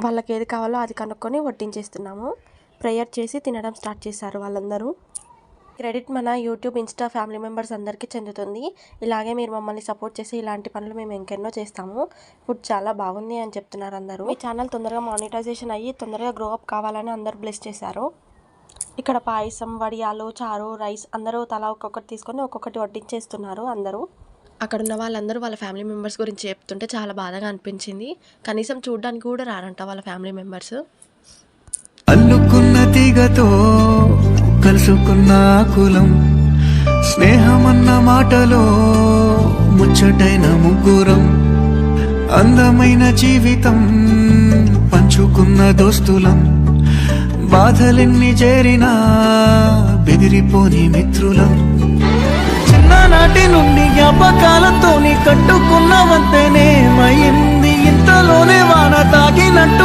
వాళ్ళకి ఏది కావాలో అది కనుక్కొని వడ్డించేస్తున్నాము. ప్రేయర్ చేసి తినడం స్టార్ట్ చేశారు వాళ్ళందరూ. క్రెడిట్ మన యూట్యూబ్ ఇన్స్టా ఫ్యామిలీ మెంబర్స్ అందరికీ చెందుతుంది. ఇలాగే మీరు మమ్మల్ని సపోర్ట్ చేసి ఇలాంటి పనులు మేము ఇంకెన్నో చేస్తాము. ఫుడ్ చాలా బాగుంది అని చెప్తున్నారు అందరూ. మీ ఛానల్ తొందరగా మానిటైజేషన్ అయ్యి తొందరగా గ్రో అప్ కావాలని అందరూ బ్లెస్ చేశారు. ఇక్కడ పాయసం వడియాలు చారు రైస్ అందరూ తలా ఒక్కొక్కటి తీసుకొని ఒక్కొక్కటి వడ్డించేస్తున్నారు అందరూ. అక్కడ ఉన్న వాళ్ళందరూ వాళ్ళ ఫ్యామిలీ మెంబర్స్ గురించి చెప్తుంటే చాలా బాధగా అనిపించింది. కనీసం చూడడానికి కూడా రారంట వాళ్ళ ఫ్యామిలీ మెంబర్స్. అల్లుకున్న తీగతో కలుసుకున్న కులం స్నేహమన్న మాటలో ముచ్చటైన ముగ్గురం అందమైన జీవితం పంచుకున్న దోస్తులం బాధలెన్ని చేరినా బెదిరిపోని మిత్రులం. జ్ఞాపకాలతో నీ కట్టుకున్న